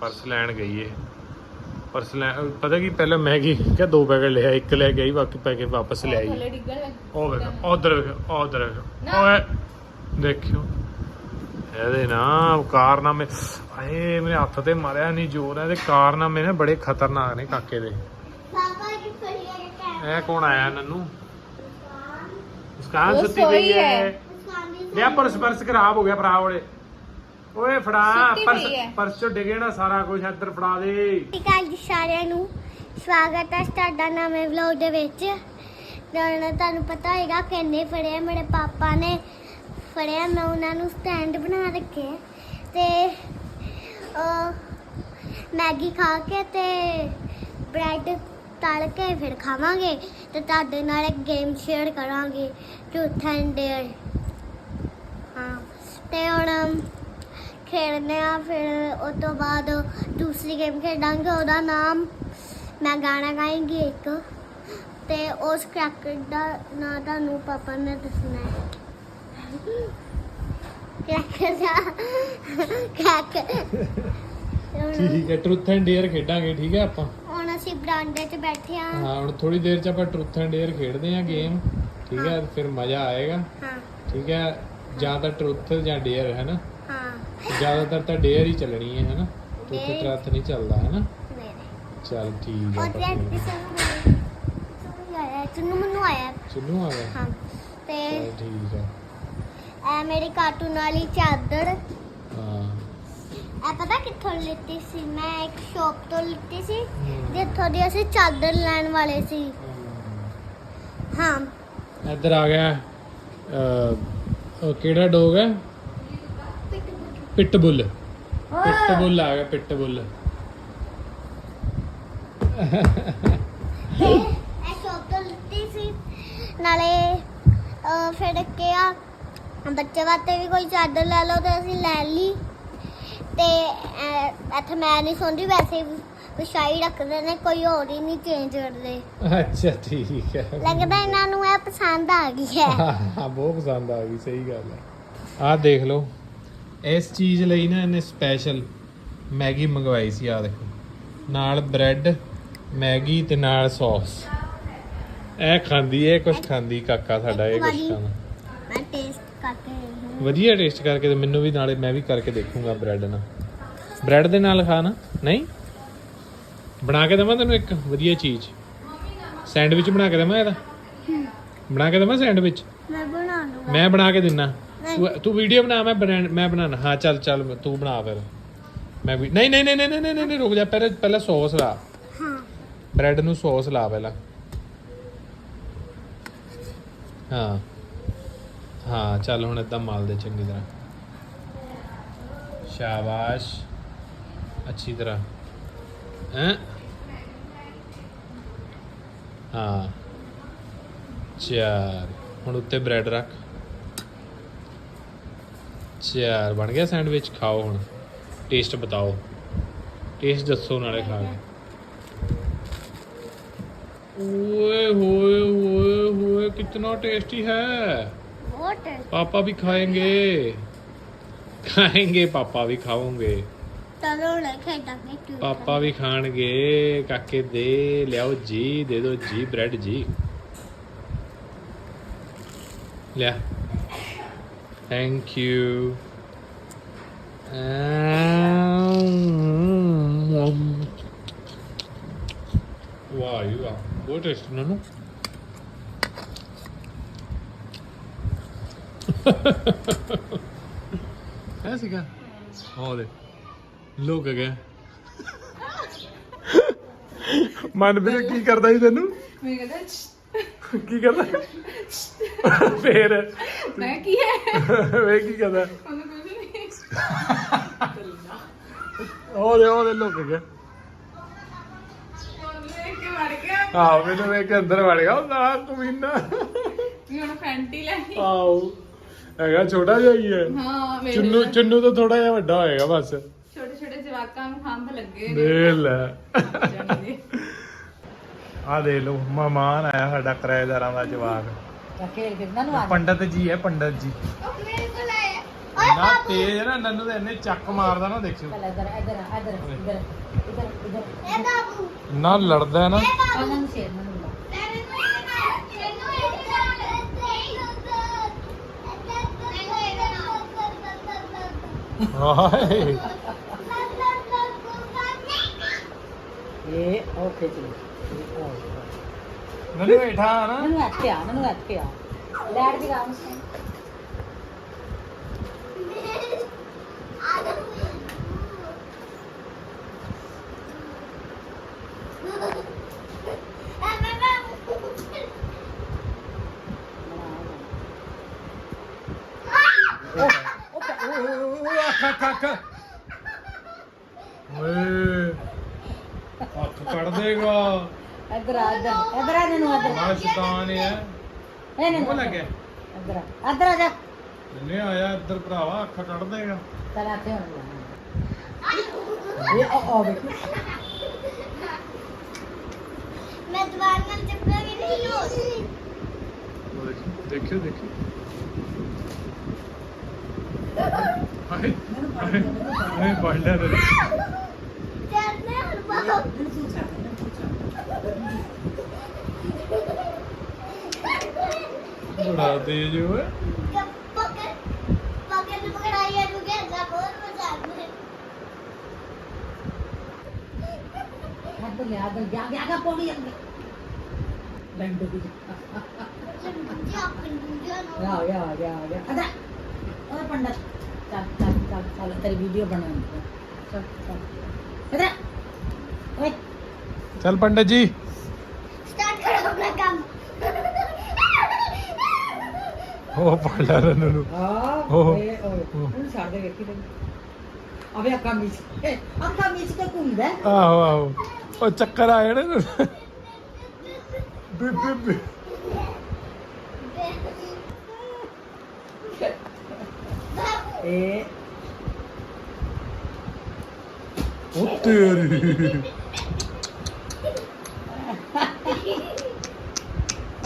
ਪਰਸ ਲੈਣ ਗਈ ਏ। ਪਰਸ ਲੈ ਪਤਾ ਕੀ ਪਹਿਲਾਂ ਮੈਗੀ ਕਿਆ ਦੋ ਪੈਕਟ ਲਿਆ ਇੱਕ ਲੈ ਗਈ ਬਾਕੀ ਪੈਕਟ ਵਾਪਸ ਲੈ ਆਈ। ਥੱਲੇ ਡਿੱਗਣ ਲੱਗ ਉਹ ਵੇਖ ਉਧਰ ਵੇਖ ਉਧਰ ਵੇਖ। ਨਾ। ਓਏ ਦੇਖਿਓ। ਇਹਦੇ ਨਾ ਕਾਰਨਾਮੇ ਆਏ ਮੇਰੇ ਹੱਥ ਤੇ ਮਾਰਿਆ ਨਹੀਂ ਜ਼ੋਰ ਹੈ ਤੇ ਕਾਰਨਾਮੇ ਨੇ ਬੜੇ ਖਤਰਨਾਕ ਨੇ ਕਾਕੇ ਦੇ। ਕੀ ਕਿ ਇਹ ਕੌਣ ਆਇਆ ਨੰਨੂ? ਮੁਸਕਾਨ ਸੁੱਤੀ ਪਈ ਹੈ। ਲਿਆ ਪਰਸ ਪਰਸ ਖਰਾਬ ਹੋ ਗਿਆ ਭਰਾ ਉਹਦੇ ਓਏ ਫੜਾ ਸੁੱਤੀ ਪਰਸ ਹੈ। ਪਰਸ ਚੋਂ ਡਿੱਗੇ ਨਾ ਸਾਰਾ ਕੁਝ ਇੱਧਰ ਫੜਾ ਦੇ। ਠੀਕ ਹੈ ਜੀ ਸਾਰਿਆਂ ਨੂੰ। ਸਵਾਗਤ ਹੈ ਤੁਹਾਡਾ ਨਵੇਂ ਵਲੌਗ ਦੇ ਵਿੱਚ। ਹੁਣ ਤੁਹਾਨੂੰ ਪਤਾ ਹੋਏਗਾ ਕਿੰਨੇ ਫੜਿਆ ਮੇਰੇ ਪਾਪਾ ਨੇ। ਫੜਿਆ ਮੈਂ ਉਹਨਾਂ ਨੂੰ ਸਟੈਂਡ ਬਣਾ ਰੱਖੇ। ਤੇ ਅਹ, ਮੈਗੀ ਖਾ ਕੇ ਤੇ ਬ੍ਰੈਡ ਤਲ ਕੇ ਫਿਰ ਖਾਵਾਂਗੇ। ਤੇ ਤੁਹਾਡੇ ਨਾਲ ਇੱਕ ਗੇਮ ਸ਼ੇਅਰ ਕਰਾਂਗੇ ਟਰੂਥ ਐਂਡ ਡੇਅਰ ਤੇ ਹੁਣ ਖੇਡਦੇ ਆ ਫਿਰ ਉਸ ਤੋਂ ਬਾਅਦ ਦੂਸਰੀ ਗੇਮ ਖੇਡਾਂਗੇ ਉਹਦਾ ਨਾਮ ਮੈਂ ਗਾਣਾ ਗਾਏਂਗੀ ਇੱਕ। ਤੇ ਉਸ ਕਰੈਕਟਰ ਦਾ ਨਾਂ ਤੁਹਾਨੂੰ ਪਾਪਾ ਨੇ ਦੱਸਣਾ ਹੈ। ਦਾ ਠੀਕ ਹੈ ਟਰੂਥ ਐਂਡ ਡੇਅਰ ਖੇਡਾਂਗੇ ਠੀਕ ਹੈ ਆਪਾਂ? ਹੁਣ ਅਸੀਂ ਬਰਾਂਡੇ 'ਚ ਬੈਠੇ ਹਾਂ। ਹਾਂ ਹੁਣ ਥੋੜੀ ਦੇਰ ਚ ਆਪਾਂ ਟਰੂਥ ਐਂਡ ਡੇਅਰ ਖੇਡਦੇ ਆਂ ਗੇਮ ਠੀਕ ਹੈ। ਫਿਰ ਮਜ਼ਾ ਆਏਗਾ। ਹਾਂ। ਠੀਕ ਹੈ ਜਾਂ ਤਾਂ ਟਰੂਥ ਜਾਂ ਡੇਅਰ ਹੈ ਨਾ ਹਾਂ। ਜ਼ਿਆਦਾਤਰ ਤਾਂ ਡੇਅਰ ਹੀ ਚੱਲਣੀ ਹੈ ਹੈ ਨਾ ਟਰੂਥ ਨਹੀਂ ਚੱਲਦਾ ਹੈ ਨਾ ਚੱਲ ਠੀਕ ਹੈ ਉਹ ਤੇ ਆਪਾਂ ਕਿਸੇ ਨੂੰ ਆਇਆ ਚੁੰਨੂ ਮੈਨੂੰ ਆਇਆ। ਚੁੱਲੂ ਆ ਗਿਆ? ਹਾਂ ਤੇ ਚੱਲ ਠੀਕ ਹੈ ਇਹ ਮੇਰੀ ਕਾਰਟੂਨ ਵਾਲੀ ਚਾਦਰ। ਹਾਂ। ਇਹ ਪਤਾ ਕਿੱਥੋਂ ਲਿੱਤੀ ਸੀ? ਮੈਂ ਇੱਕ ਸ਼ਾਪ ਤੋਂ ਲਿੱਤੀ ਸੀ। ਜਿੱਥੋਂ ਦੀ ਅਸੀਂ ਚਾਦਰ ਲੈਣ ਵਾਲੇ ਸੀ। ਹਾਂ। ਇੱਧਰ ਆ ਗਿਆ ਅਹ, ਉਹ ਕਿਹੜਾ ਡੋਗ ਹੈ? ਪਿਟਬੁਲ। ਪਿਟਬੁਲ ਆ ਗਿਆ ਪਿਟਬੁਲ। ਇਹ ਸ਼ਾਪ ਤੋਂ ਲਿੱਤੀ ਸੀ। ਨਾਲੇ ਅਹ, ਫਿਰ ਕਿਹਾ ਬੱਚੇ ਵਾਸਤੇ ਵੀ ਕੋਈ ਚਾਦਰ ਲੈ ਲਓ ਤੇ ਅਸੀਂ ਲੈ ਲਈ। ਤੇ ਅਹ, ਇੱਥੇ ਮੈਂ ਨਹੀਂ ਸੌਂਦੀ ਵੈਸੇ ਹੀ ਵਿਛਾਈ ਰੱਖਦੇ ਨੇ ਕੋਈ ਹੋਰ ਹੀ ਨਹੀਂ ਚੇਂਜ ਕਰਦੇ। ਅੱਛਾ ਠੀਕ ਹੈ। ਲੱਗਦਾ ਇਹਨਾਂ ਨੂੰ ਇਹ ਪਸੰਦ ਆ ਗਈ ਹੈ। ਹਾਂ ਬਹੁਤ ਪਸੰਦ ਆ ਗਈ ਸਹੀ ਗੱਲ ਹੈ। ਆਹ ਦੇਖ ਲਓ ਇਸ ਚੀਜ਼ ਲਈ ਨਾ ਇਹਨੇ ਸਪੈਸ਼ਲ ਮੈਗੀ ਮੰਗਵਾਈ ਸੀ ਆ ਦੇਖੋ। ਨਾਲ ਬ੍ਰੈਡ ਮੈਗੀ ਤੇ ਨਾਲ ਸੌਸ ਇਹ ਖਾਂਦੀ ਇਹ ਕੁਝ ਖਾਂਦੀ ਕਾਕਾ ਸਾਡਾ ਇਹ ਕੁਝ ਖਾਂਦਾ। ਮੈਂ ਟੇਸਟ ਕਰਕੇ। ਵਧੀਆ ਟੇਸਟ ਕਰਕੇ ਤੇ ਮੈਨੂੰ ਵੀ ਨਾਲੇ ਮੈਂ ਵੀ ਕਰਕੇ ਦੇਖੂੰਗਾ ਬ੍ਰੈਡ ਨਾਲ। ਬ੍ਰੈਡ ਦੇ ਨਾਲ ਖਾਣਾ ਨਹੀਂ? ਬਣਾ ਕੇ ਦੇਵਾਂ ਤੈਨੂੰ ਇੱਕ ਵਧੀਆ ਚੀਜ਼? ਸੈਂਡਵਿਚ ਬਣਾ ਕੇ ਦੇਵਾਂ ਇਹਦਾ? ਬਣਾ ਕੇ ਦੇਵਾਂ ਸੈਂਡਵਿਚ? ਮੈਂ ਬਣਾ ਲੂੰਗਾ। ਮੈਂ ਬਣਾ ਕੇ ਦਿੰਨਾ। ਤੂੰ ਵੀਡੀਓ ਬਣਾ ਮੈਂ ਮੈਂ ਬਣਾਣਾ ਹਾਂ ਚੱਲ ਚੱਲ ਤੂੰ ਬਣਾ ਫਿਰ। ਮੈਂ ਵੀ ਨਹੀਂ ਨਹੀਂ ਨਹੀਂ ਨਹੀਂ ਨਹੀਂ ਰੁਕ ਜਾ। ਪਹਿਲਾਂ ਪਹਿਲਾਂ ਸੌਸ ਲਾ। ਹਾਂ। ਬ੍ਰੈਡ ਨੂੰ ਸੌਸ ਲਾ ਪਹਿਲਾਂ। ਹਾਂ। ਹਾਂ ਚੱਲ ਹੁਣ ਇਦਾਂ ਮਾਲ ਦੇ ਚੰਗੀ ਤਰ੍ਹਾਂ। ਸ਼ਾਬਾਸ਼। ਅੱਛੀ ਤਰ੍ਹਾਂ। ਹੈ? ਹਾਂ। ਚਾਰ। ਹੁਣ ਉੱਤੇ ਬ੍ਰੈਡ ਰੱਖ। ਚਾਰ। ਬਣ ਗਿਆ ਸੈਂਡਵਿਚ। ਖਾਓ ਹੁਣ। ਟੇਸਟ ਬਤਾਓ। ਟੇਸਟ ਦੱਸੋ ਨਾਲੇ ਖਾ ਕੇ। ਓਏ ਹੋਏ ਹੋਏ ਹੋਏ ਕਿੰਨਾ ਟੇਸਟੀ ਹੈ। ਪਾਪਾ ਵੀ ਖਾਏਗੇ। ਖਾਏਗੇ ਪਾਪਾ ਵੀ ਖਾਓਗੇ। ਤਾਂ ਰੋਣਾ ਖੇਡਾਂਗੇ ਤੂੰ ਪਾਪਾ ਵੀ ਖਾਣਗੇ, ਕਾਕੇ ਦੇ, ਲਿਆਓ ਜੀ, ਦੇ ਦਿਓ ਜੀ, ਬ੍ਰੈਡ ਜੀ। ਲਿਆ। ਥੈਂਕ ਯੂ ਵਾਹ ਯੂ ਆ ਬਹੁਤ ਟੇਸਟੀ ਨਾ ਐ ਸੀਗਾ। ਹੋ ਦੇ ਲੋਕ ਗਿਆ। ਮਨ ਵੀਰੇ ਕੀ ਕਰਦਾ ਸੀ ਤੈਨੂੰ? ਮੈਂ ਕਹਿੰਦਾ ਕੀ ਕਰਦਾ? ਫੇਰ। ਮੈਂ ਕੀ ਹੈ? ਵੇ ਕੀ ਕਰਦਾ? ਉਹਨੂੰ ਕੁਝ ਨਹੀਂ। ਉਹ ਦੇ ਉਹ ਦੇ ਲੁੱਕ ਗਿਆ। ਉਹਨੂੰ ਦੇਖ ਕੇ ਮਰ ਗਿਆ। ਆਹ ਮੈਨੂੰ ਵੇਖ ਕੇ ਅੰਦਰ ਵੜ ਗਿਆ। ਉਹ ਨਾ ਕਮੀਨਾ ਵੀ ਹੁਣ ਫੈਂਟੀ ਲੈ ਆਓ ਹੈਗਾ ਛੋਟਾ ਜਿਹਾ ਹੀ ਹੈ। ਹਾਂ ਮੇਰੇ ਚੁੰਨੂ ਚੁੰਨੂ ਤਾਂ ਥੋੜਾ ਜਿਹਾ ਵੱਡਾ ਹੋਏਗਾ ਬਸ। ਛੋਟੇ ਛੋਟੇ ਜਵਾਕਾਂ ਨੂੰ ਖੰਭ ਲੱਗੇ ਨੇ। ਦੇ ਲੈ। ਆ ਦੇ ਲਓ ਮਹਿਮਾਨ ਆਇਆ ਸਾਡਾ ਕਿਰਾਏਦਾਰਾਂ ਦਾ ਜਵਾਕ। ਤਾਂ ਖੇਲ ਨੂੰ ਆ ਪੰਡਤ ਜੀ ਹੈ ਪੰਡਤ ਜੀ। ਉਹ ਮੇਰੇ ਕੋਲ ਆਇਆ ਨਾ ਤੇਜ਼ ਹੈ ਨਾ ਨੰਨੂ ਦੇ ਇੰਨੇ ਚੱਕ ਮਾਰਦਾ ਨਾ ਦੇਖਿਓ। ਚੱਲ ਇੱਧਰ ਇੱਧਰ ਆ, ਇੱਧਰ ਇੱਧਰ ਇੱਧਰ ਇੱਧਰ। ਇਹ ਬਾਬੂ। ਨਾ ਲੜਦਾ ਹੈ ਨਾ। ਇਹ ਬਾਬੂ। ਉਹਨਾਂ ਨੂੰ ਸ਼ੇਰ ਨੂੰ। ਮਿਲਾ ਤੇਰੇ ਨੂੰ ਇਹਦੇ ਨਾਲ ਤੈਨੂੰ ਇਹਦੇ ਨਾਲ ਹਾਏ ਇਹ ਉਹ ਖੇਚ ਲਈ ਨੰਨੂ ਬੈਠਾ ਨਾ ਮੈਨੂੰ ਇੱਥੇ ਆ ਮੈਨੂੰ ਇੱਥੇ ਆ ਲੈਟ ਦੀ ਗਾਮ ਸੇ ਅੱਖ ਅੱਖ ਅੱਖ ਓਏ ਅੱਖ ਕੱਢ ਦੇਗਾ ਇੱਧਰ ਆ ਇੱਧਰ ਇੱਧਰ ਆ ਨੂੰ ਇੱਧਰ। ਨਾ ਸ਼ੈਤਾਨ ਹੈ। ਇਹ ਨਹੀਂ ਉਹ ਲੱਗਿਆ ਇੱਧਰ ਆ। ਇੱਧਰ ਆ ਜਾ। ਨੇ ਆਇਆ ਇੱਧਰ ਭਰਾਵਾ ਅੱਖ ਕੱਢ ਦੇਗਾ। ਚੱਲ ਇੱਥੇ ਹੁਣ ਇਹ ਆ ਆ ਵੇਖ। ਮੈਂ ਦੁਬਾਰਾ ਨਾਲ ਚੱਕਾਂਗੀ ਨਹੀਂ ਹੋ ਦੇਖਿਓ ਦੇਖਿਓ। ਹਾਏ ਹਾਏ ਪੜ ਲਿਆ ਤੇ ਹੁਣ ਬਾਹਰ। ਮੈਨੂੰ ਛੱਡ ਬੜਾ ਤੇਜ਼ ਹੋਏ ਪਕੜ ਪਕੜ ਪਕੜਾਈਏ ਨੂੰ ਕਹਿੰਦਾ ਬਹੁਤ ਮਜ਼ਾ ਆਉਂਦਾ ਹੱਥ ਲਿਆ ਦਰ ਗਿਆ ਗਿਆ ਗਿਆ ਪੌੜੀ ਅੰਦਰ ਲੰਡ ਦੀ ਜੀ ਆਪਣੀ ਵੀਡੀਓ ਨੂੰ ਆ ਗਿਆ ਆ ਗਿਆ ਆ ਗਿਆ ਅਦਾ ਉਹ ਪੰਡਤ ਚੱਲ ਚੱਲ ਚੱਲ ਚੱਲ ਤੇਰੀ ਵੀਡੀਓ ਬਣਾਉਣੀ ਹੈ। ਚੱਲ ਚੱਲ ਅਦਾ ਓਏ ਚੱਲ ਪੰਡਤ ਜੀ ਉਹ ਪੜ ਲਿਆ ਨੰਨੂ ਨੂੰ ਆ ਓਹ। ਓਏ ਓਏ ਉਹਨੂੰ ਛੱਡ ਦੇ ਵੇਖੀ ਤੇ ਅਬੇ ਅੱਖਾਂ ਮੀਚ ਅੱਖਾਂ ਮੀਚ ਕੇ ਘੁੰਮਦਾ ਹੈ। ਆਹੋ ਆਹੋ ਉਹ ਚੱਕਰ ਆ ਜਾਣੇ ਨੂੰ ਬੀ ਬੀ ਬੀ ਇਹ ਉਹ ਤੇਰੀ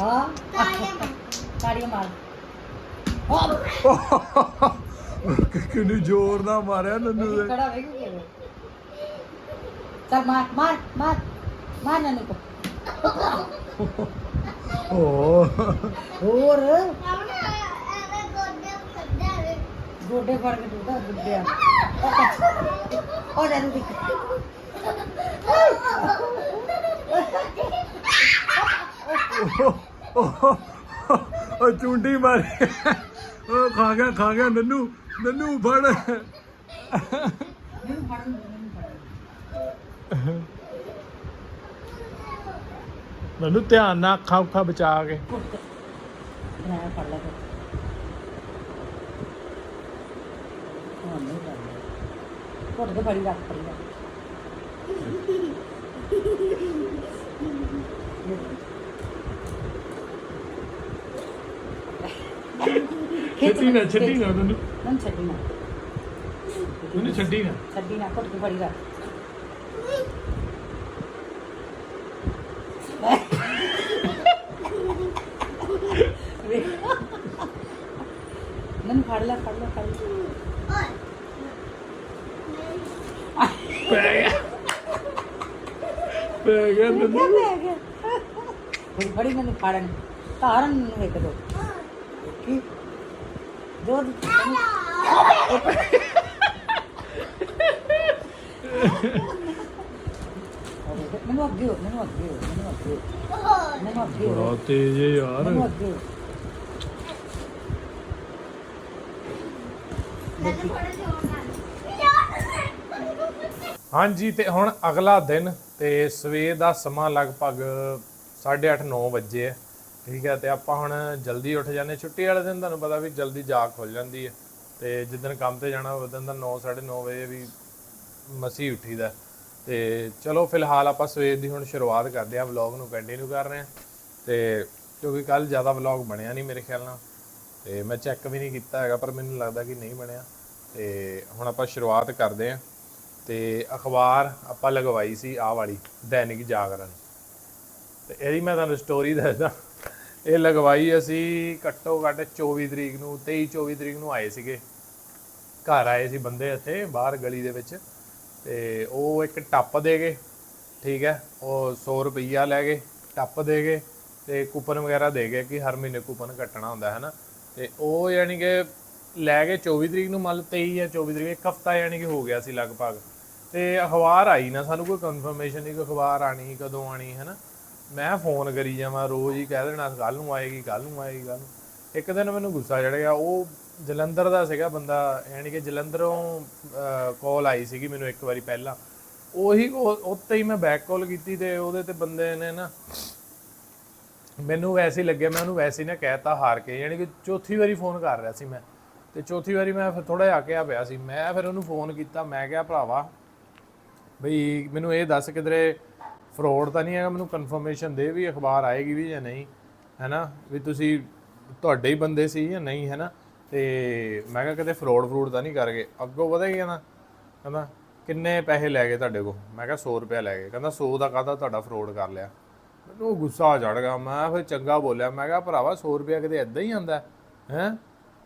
ਆ ਤਾੜੀਆਂ ਮਾਰ ਆ ਕਿੰਨੀ ਜ਼ੋਰ ਨਾਲ ਮਾਰਿਆ ਨੰਨੂ ਦੇ ਕੜਾ ਵੇਖ ਕੇ ਚੱਲ ਮਾਰ ਮਾਰ ਮਾਰ ਮਾਰ ਨਨੂ ਕੋ ਓ ਹੋਰ? ਗੋਡੇ ਫੜ ਕੇ ਟੁੱਟਾ ਗੁੱਡਿਆ। ਉਹ ਨਨੂ ਦਿਖ। ਉਹ ਚੁੰਡੀ ਮਾਰੀ। ਉਹ ਖਾ ਗਿਆ ਖਾ ਗਿਆ ਨੰਨੂ ਨੰਨੂ ਫੜ ਮੈਨੂੰ ਫੜਨ ਦੇ ਮੈਨੂੰ ਫੜਨ ਨੰਨੂ ਧਿਆਨ ਨਾਲ ਅੱਖਾਂ ਉੱਖਾਂ ਬਚਾ ਕੇ ਬਣਾਇਆ ਫੜ ਲੈ ਹਾਂ ਨਹੀਂ ਕਰਨਾ ਕੋਟ ਕੇ ਬੜੀ ਰੱਖ ਪਈ ਛੱਡੀ ਨਾ ਛੱਡੀ ਨਾ ਨੰਨੂ ਨਨ ਛੱਡੀ ਨਾ। ਨੰਨੂ ਛੱਡੀ ਨਾ। ਛੱਡੀ ਨਾ ਕੋਟ ਕੇ ਬੜੀ ਰੱਖ। ਨਨ ਫੜ ਲੈ ਫੜ ਲੈ ਫੜ ਲੈ। ਪੈ ਗਿਆ। ਪੈ ਗਿਆ ਨੰਨੂ ਫੜੀ ਮੈਨੂੰ ਫੜਨ। ਧਾਰਨ ਨੂੰ ਇੱਕ ਦੋ। ਦੋ ਮੈਨੂੰ ਅੱਗੇ ਹੋ ਮੈਨੂੰ ਅੱਗੇ ਹੋ ਮੈਨੂੰ ਅੱਗੇ ਹੋ। ਮੈਨੂੰ ਅੱਗੇ ਹੋ। ਬੜਾ ਤੇਜ਼ ਹੈ ਯਾਰ। ਮੈਨੂੰ ਅੱਗੇ ਹੋ। ਹਾਂਜੀ ਤੇ ਹੁਣ ਅਗਲਾ ਦਿਨ ਤੇ ਸਵੇਰ ਦਾ ਸਮਾਂ ਲਗਭਗ 8:30 9 ਵਜੇ ਹੈ ਠੀਕ ਹੈ, ਤੇ ਆਪਾਂ ਹੁਣ ਜਲਦੀ ਉੱਠ ਜਾਂਦੇ ਛੁੱਟੀ ਵਾਲੇ ਦਿਨ ਤੁਹਾਨੂੰ ਪਤਾ ਵੀ ਜਲਦੀ ਜਾਗ ਖੁੱਲ ਜਾਂਦੀ ਹੈ। ਤੇ ਜਿੱਦਣ ਕੰਮ ਤੇ ਜਾਣਾ ਉਦੋਂ ਦਾ 9 9:30 ਵਜੇ ਵੀ ਮਸੀ ਉੱਠੀਦਾ। ਤੇ ਚਲੋ, ਫਿਲਹਾਲ ਆਪਾਂ ਸਵੇਰ ਦੀ ਹੁਣ ਸ਼ੁਰੂਆਤ ਕਰਦੇ ਹਾਂ ਵਲੌਗ ਨੂੰ ਕੰਟੀਨਿਊ ਕਰ ਰਹੇ ਹਾਂ। ਤੇ ਕਿਉਂਕਿ ਕੱਲ ਜ਼ਿਆਦਾ ਵਲੌਗ ਬਣਿਆ ਨਹੀਂ ਮੇਰੇ ਖਿਆਲ ਨਾਲ। ਤੇ ਮੈਂ ਚੈੱਕ ਵੀ ਨਹੀਂ ਕੀਤਾ ਹੈਗਾ, ਪਰ ਮੈਨੂੰ ਲੱਗਦਾ ਕਿ ਨਹੀਂ ਬਣਿਆ। ਤੇ ਹੁਣ ਆਪਾਂ ਸ਼ੁਰੂਆਤ ਕਰਦੇ ਹਾਂ। ਤੇ ਅਖਬਾਰ ਆਪਾਂ ਲਗਵਾਈ ਸੀ ਆਹ ਵਾਲੀ, ਦੈਨਿਕ ਜਾਗਰਣ। ਤੇ ਇਹਦੀ ਮੈਂ ਤੁਹਾਨੂੰ ਸਟੋਰੀ ਦੱਸਦਾ। ਇਹ ਲਗਵਾਈ ਅਸੀਂ ਘੱਟੋ ਘੱਟ 24 ਤਰੀਕ ਨੂੰ 23 24 ਤਰੀਕ ਨੂੰ ਆਏ ਸੀਗੇ। ਘਰ ਆਏ ਸੀ ਬੰਦੇ ਇੱਥੇ, ਬਾਹਰ ਗਲੀ ਦੇ ਵਿੱਚ। ਤੇ ਉਹ ਇੱਕ ਟੱਪ ਦੇ ਗਏ, ਠੀਕ ਹੈ। ਉਹ 100 ਰੁਪਈਆ ਲੈ ਗਏ, ਟੱਪ ਦੇ ਗਏ ਤੇ ਕੂਪਨ ਵਗੈਰਾ ਦੇ ਗਏ ਕਿ ਹਰ ਮਹੀਨੇ ਕੂਪਨ ਕੱਟਣਾ ਹੁੰਦਾ, ਹੈ ਨਾ। ਤੇ ਉਹ ਯਾਨੀ ਕਿ ਲੈ ਗਏ 24 ਤਰੀਕ ਨੂੰ, ਮੰਨ ਲਓ 23 ਜਾਂ 24 ਤਰੀਕ, ਇੱਕ ਹਫਤਾ ਯਾਨੀ ਕਿ ਹੋ ਗਿਆ ਸੀ ਲਗਭਗ। ਤੇ ਅਖਬਾਰ ਆਈ ਨਾ ਸਾਨੂੰ, ਕੋਈ ਕਨਫਰਮੇਸ਼ਨ ਨਹੀਂ ਕਿ ਅਖਬਾਰ ਆਣੀ ਕਦੋਂ ਆਣੀ ਹੈ ਨਾ। ਮੈਂ ਫੋਨ ਕਰੀ ਜਾਵਾਂ ਰੋਜ਼ ਹੀ, ਕਹਿ ਦੇਣਾ ਕੱਲ ਨੂੰ ਆਏਗੀ ਕੱਲ ਨੂੰ ਆਏਗੀ ਕੱਲ ਨੂੰ। ਇੱਕ ਦਿਨ ਮੈਨੂੰ ਗੁੱਸਾ ਚੜ ਗਿਆ, ਉਹ ਜਲੰਧਰ ਦਾ ਸੀਗਾ ਬੰਦਾ, ਯਾਨੀ ਕਿ ਜਲੰਧਰੋਂ ਕਾਲ ਆਈ ਸੀਗੀ ਮੈਨੂੰ ਇੱਕ ਵਾਰੀ ਪਹਿਲਾਂ। ਉਹੀ call- ਉੱਤੇ ਹੀ ਮੈਂ ਬੈਕ ਕਾਲ ਕੀਤੀ ਤੇ ਉਹਦੇ ਤੇ ਬੰਦੇ ਨੇ ਨਾ ਮੈਨੂੰ ਵੈਸੇ ਹੀ ਲੱਗਿਆ, ਮੈਂ ਉਹਨੂੰ ਵੈਸੇ ਹੀ ਨਾ ਕਹਿਤਾ ਹਾਰ ਕੇ, ਯਾਨੀ ਕਿ ਚੌਥੀ ਵਾਰੀ ਫੋਨ ਕਰ ਰਿਹਾ ਸੀ ਮੈਂ। ਤੇ ਚੌਥੀ ਵਾਰੀ ਮੈਂ ਫਿਰ ਥੋੜਾ ਜਿਹਾ ਆਕਿਆ ਪਿਆ ਸੀ, ਮੈਂ ਫਿਰ ਉਹਨੂੰ ਫੋਨ ਕੀਤਾ, ਮੈਂ ਕਿਹਾ ਭਰਾਵਾ, ਬਈ ਮੈਨੂੰ ਇਹ ਦੱਸ ਕਿਧਰੇ ਫਰੋਡ ਤਾਂ ਨਹੀਂ ਹੈਗਾ, ਮੈਨੂੰ ਕਨਫਰਮੇਸ਼ਨ ਦੇ ਵੀ ਅਖਬਾਰ ਆਏਗੀ ਵੀ ਜਾਂ ਨਹੀਂ, ਹੈਨਾ? ਵੀ ਤੁਸੀਂ ਤੁਹਾਡੇ ਹੀ ਬੰਦੇ ਸੀ ਜਾਂ ਨਹੀਂ, ਹੈਨਾ? ਤੇ ਮੈਂ ਕਿਹਾ ਕਿਤੇ ਫਰੋਡ ਫਰੂਡ ਤਾਂ ਨਹੀਂ ਕਰ ਗਏ ਅੱਗੋਂ ਪਤਾ ਕੀ ਕਹਿੰਦਾ? ਕਹਿੰਦਾ, ਕਿੰਨੇ ਪੈਸੇ ਲੈ ਗਏ ਤੁਹਾਡੇ ਕੋਲ? ਮੈਂ ਕਿਹਾ 100 ਰੁਪਏ ਲੈ ਗਏ। ਕਹਿੰਦਾ 100 ਦਾ ਕਾਹਦਾ ਤੁਹਾਡਾ ਫਰੋਡ ਕਰ ਲਿਆ? ਮੈਨੂੰ ਗੁੱਸਾ ਚੜ ਗਿਆ। ਮੈਂ ਫਿਰ ਚੰਗਾ ਬੋਲਿਆ। ਮੈਂ ਕਿਹਾ, ਭਰਾਵਾ 100 ਰੁਪਏ ਕਿਤੇ ਐਦਾਂ ਹੀ ਆਂਦਾ ਹੈ?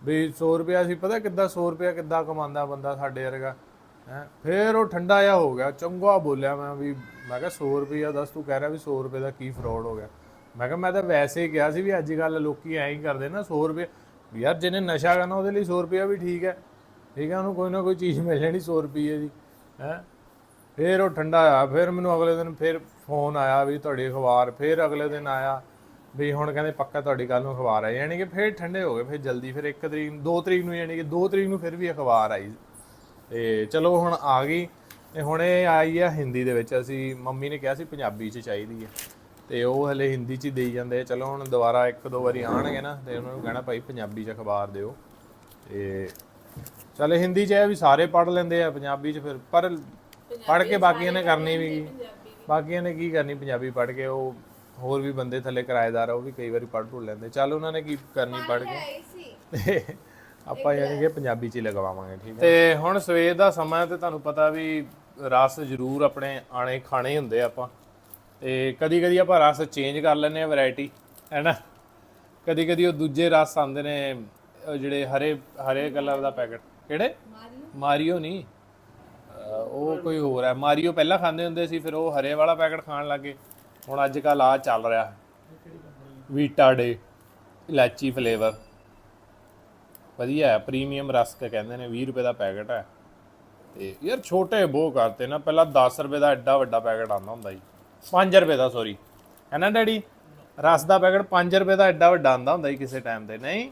ਵੀ 100 ਰੁਪਿਆ ਅਸੀਂ ਪਤਾ ਕਿੱਦਾਂ 100 ਰੁਪਿਆ ਕਿੱਦਾਂ ਕਮਾਉਂਦਾ ਬੰਦਾ ਸਾਡੇ ਵਰਗਾ? ਹੈਂ? ਫੇਰ ਉਹ ਠੰਡਾ ਜਿਹਾ ਹੋ ਗਿਆ। ਚੰਗਾ ਬੋਲਿਆ ਮੈਂ ਵੀ। ਮੈਂ ਕਿਹਾ 100 ਰੁਪਿਆ ਦੱਸ, ਤੂੰ ਕਹਿ ਰਿਹਾ ਵੀ 100 ਰੁਪਏ ਦਾ ਕੀ ਫਰਾਡ ਹੋ ਗਿਆ। ਮੈਂ ਕਿਹਾ ਮੈਂ ਤਾਂ ਵੈਸੇ ਹੀ ਕਿਹਾ ਸੀ ਵੀ ਅੱਜ ਕੱਲ ਲੋਕੀ ਐਂ ਹੀ ਕਰਦੇ ਨਾ 100 ਰੁਪਏ ਵੀ ਯਾਰ ਜਿਹਨੇ ਨਸ਼ਾ ਕਰਨਾ ਉਹਦੇ ਲਈ 100 ਰੁਪਇਆ ਵੀ ਠੀਕ ਹੈ। ਠੀਕ ਹੈ, ਉਹਨੂੰ ਕੋਈ ਨਾ ਕੋਈ ਚੀਜ਼ ਮਿਲ ਜਾਣੀ 100 ਰੁਪਏ ਦੀ। ਹੈ? ਫਿਰ ਉਹ ਠੰਡਾ ਆ ਫਿਰ ਮੈਨੂੰ ਅਗਲੇ ਦਿਨ ਫਿਰ ਫੋਨ ਆਇਆ ਵੀ ਤੁਹਾਡੀ ਅਖਬਾਰ। ਫਿਰ ਅਗਲੇ ਦਿਨ ਆਇਆ ਵੀ ਹੁਣ ਕਹਿੰਦੇ ਪੱਕਾ ਤੁਹਾਡੀ ਕੱਲ ਨੂੰ ਅਖਬਾਰ ਆ ਯਾਨੀ ਕਿ ਫਿਰ ਠੰਡੇ ਹੋ ਗਏ। ਫਿਰ ਜਲਦੀ ਫਿਰ 1 ਤਰੀਕ 2 ਤਰੀਕ ਨੂੰ ਯਾਨੀ ਕਿ 2 ਤਰੀਕ ਨੂੰ ਫਿਰ ਵੀ ਅਖਬਾਰ ਆਈ। ਤੇ ਚਲੋ ਹੁਣ ਆ ਗਈ ਤੇ ਹੁਣ ਇਹ ਆਈ ਆ ਹਿੰਦੀ ਦੇ ਵਿੱਚ। ਅਸੀਂ ਮੰਮੀ ਨੇ ਕਿਹਾ ਸੀ ਪੰਜਾਬੀ 'ਚ ਚਾਹੀਦੀ ਹੈ ਤੇ ਉਹ ਹਲੇ ਹਿੰਦੀ 'ਚ ਹੀ ਦੇਈ ਜਾਂਦੇ ਆ। ਚਲੋ ਹੁਣ ਦੁਬਾਰਾ ਇੱਕ ਦੋ ਵਾਰੀ ਆਣਗੇ ਨਾ ਤੇ ਉਹਨਾਂ ਨੂੰ ਕਹਿਣਾ ਭਾਈ ਪੰਜਾਬੀ 'ਚ ਅਖਬਾਰ ਦਿਓ। ਤੇ ਚਲ ਹਿੰਦੀ 'ਚ ਇਹ ਵੀ ਸਾਰੇ ਪੜ੍ਹ ਲੈਂਦੇ ਆ ਪੰਜਾਬੀ 'ਚ ਫਿਰ। ਪਰ ਪੜ੍ਹ ਕੇ ਬਾਕੀਆਂ ਨੇ ਕਰਨੀ ਵੀ? ਬਾਕੀਆਂ ਨੇ ਕੀ ਕਰਨੀ ਪੰਜਾਬੀ ਪੜ੍ਹ ਕੇ? ਉਹ ਹੋਰ ਵੀ ਬੰਦੇ ਥੱਲੇ ਕਿਰਾਏਦਾਰ ਆ ਉਹ ਵੀ ਕਈ ਵਾਰੀ ਪੜ੍ਹ ਭੁੱਲ ਲੈਂਦੇ। ਚੱਲ ਉਹਨਾਂ ਨੇ ਕੀ ਕਰਨੀ ਪੜ੍ਹ ਕੇ? *laughs* ਆਪਾਂ ਯਾਨੀ ਕਿ ਪੰਜਾਬੀ ਚ ਹੀ ਲਗਵਾਵਾਂਗੇ ਠੀਕ ਹੈ। ਤੇ ਹੁਣ ਸਵੇਰ ਦਾ ਸਮਾਂ ਤੇ ਤੁਹਾਨੂੰ ਪਤਾ ਵੀ ਰਸ ਜ਼ਰੂਰ ਆਪਣੇ ਆਣੇ ਖਾਣੇ ਹੁੰਦੇ ਆ ਆਪਾਂ। ਤੇ ਕਦੀ ਕਦੀ ਆਪਾਂ ਰਸ ਚੇਂਜ ਕਰ ਲੈਂਦੇ ਆ ਵੈਰਾਈਟੀ ਹੈਨਾ? ਕਦੀ ਕਦੀ ਉਹ ਦੂਜੇ ਰਸ ਆਉਂਦੇ ਨੇ ਉਹ ਜਿਹੜੇ ਹਰੇ ਹਰੇ ਕਲਰ ਦਾ ਪੈਕਟ ਕਿਹੜੇ? ਮਾਰੀਓ ਨਹੀਂ। ਉਹ ਕੋਈ ਹੋਰ ਹੈ। ਮਾਰੀਓ ਪਹਿਲਾਂ ਖਾਂਦੇ ਹੁੰਦੇ ਸੀ ਫਿਰ ਉਹ ਹਰੇ ਵਾਲਾ ਪੈਕਟ ਖਾਣ ਲੱਗੇ। ਹੁਣ ਅੱਜ ਕੱਲ ਆ ਚੱਲ ਰਿਹਾ। ਵੀਟਾ ਡੇ ਇਲਾਚੀ ਫਲੇਵਰ ਵਧੀਆ ਹੈ ਪ੍ਰੀਮੀਅਮ ਰਸਕ ਕਹਿੰਦੇ ਨੇ 20 ਰੁਪਏ ਦਾ ਪੈਕਟ ਹੈ। ਤੇ ਯਾਰ ਛੋਟੇ ਬਹੁ ਕਰਤੇ ਨਾ, ਪਹਿਲਾਂ 10 ਰੁਪਏ ਦਾ ਐਡਾ ਵੱਡਾ ਪੈਕਟ ਆਉਂਦਾ ਹੁੰਦਾ ਜੀ 5 ਰੁਪਏ ਦਾ ਸੌਰੀ ਹੈ ਨਾ ਡੈਡੀ? ਰਸ ਦਾ ਪੈਕਟ 5 ਰੁਪਏ ਦਾ ਐਡਾ ਵੱਡਾ ਆਉਂਦਾ ਹੁੰਦਾ ਜੀ ਕਿਸੇ ਟਾਈਮ ਤੇ, ਨਹੀਂ?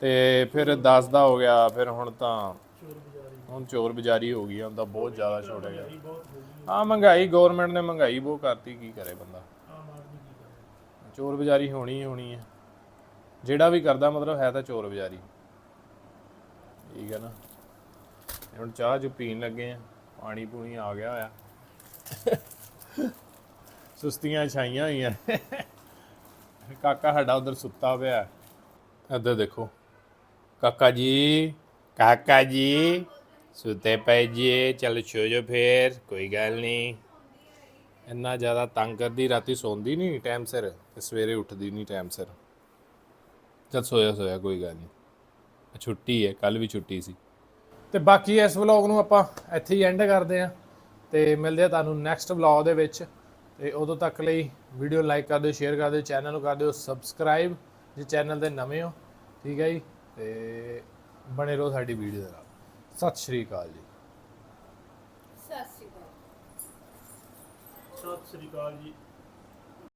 ਤੇ ਫਿਰ 10 ਦਾ ਹੋ ਗਿਆ, ਫਿਰ ਹੁਣ ਤਾਂ ਹੁਣ ਚੋਰ ਬਜ਼ਾਰੀ ਹੋ ਗਈ ਹੁਣ ਤਾਂ ਬਹੁਤ ਜ਼ਿਆਦਾ ਛੋਟ ਗਿਆ। ਹਾਂ, ਮਹਿੰਗਾਈ ਗਵਰਨਮੈਂਟ ਨੇ ਮਹਿੰਗਾਈ ਬਹੁਤ ਕਰਤੀ, ਕੀ ਕਰੇ ਬੰਦਾ? ਚੋਰ ਬਜ਼ਾਰੀ ਹੋਣੀ ਹੀ ਹੋਣੀ ਹੈ। ਜਿਹੜਾ ਵੀ ਕਰਦਾ ਮਤਲਬ ਹੈ ਤਾਂ ਚੋਰ ਬਜ਼ਾਰੀ। ਠੀਕ ਹੈ ਨਾ। ਹੁਣ ਚਾਹ ਜੋ ਪੀਣ ਲੱਗੇ ਆ। ਪਾਣੀ ਪੂਣੀ ਆ ਗਿਆ ਹੋਇਆ। ਸੁਸਤੀਆਂ ਛਾਈਆਂ ਹੋਈਆਂ। ਕਾਕਾ ਸਾਡਾ ਉਧਰ ਸੁੱਤਾ ਪਿਆ। ਇੱਧਰ ਦੇਖੋ। ਕਾਕਾ ਜੀ ਕਾਕਾ ਜੀ, ਸੁੱਤੇ ਪਏ ਜੀ। ਚਲ ਸੋ ਜੋ ਫੇਰ, ਕੋਈ ਗੱਲ ਨਹੀਂ। ਇੰਨਾ ਜ਼ਿਆਦਾ ਤੰਗ ਕਰਦੀ, ਰਾਤੀ ਸੌਂਦੀ ਨਹੀਂ ਟਾਈਮ ਸਿਰ। ਤੇ ਸਵੇਰੇ ਉੱਠਦੀ ਨਹੀਂ ਟਾਈਮ ਸਿਰ। ਚਲ ਸੋਇਆ ਸੋਇਆ, ਕੋਈ ਗੱਲ ਨਹੀਂ ਛੁੱਟੀ ਹੈ ਕੱਲ ਵੀ ਛੁੱਟੀ ਸੀ। ਤੇ ਬਾਕੀ ਇਸ ਵਲੌਗ ਨੂੰ ਆਪਾਂ ਇੱਥੇ ਹੀ ਐਂਡ ਕਰਦੇ ਆ ਤੇ ਮਿਲਦੇ ਆ ਤੁਹਾਨੂੰ ਨੈਕਸਟ ਵਲੌਗ ਦੇ ਵਿੱਚ। ਤੇ ਉਦੋਂ ਤੱਕ ਲਈ ਵੀਡੀਓ ਲਾਈਕ ਕਰ ਦਿਓ ਸ਼ੇਅਰ ਕਰ ਦਿਓ ਚੈਨਲ ਨੂੰ ਕਰ ਦਿਓ ਸਬਸਕ੍ਰਾਈਬ ਜੇ ਚੈਨਲ ਦੇ ਨਵੇਂ ਹੋ ਠੀਕ ਹੈ ਜੀ। ਤੇ ਬਣੇ ਰਹੋ ਸਾਡੀ ਵੀਡੀਓ ਦੇ ਨਾਲ। ਸਤਿ ਸ਼੍ਰੀ ਅਕਾਲ ਜੀ। ਸਤਿ ਸ਼੍ਰੀ ਅਕਾਲ। ਸਤਿ ਸ੍ਰੀ ਅਕਾਲ ਜੀ।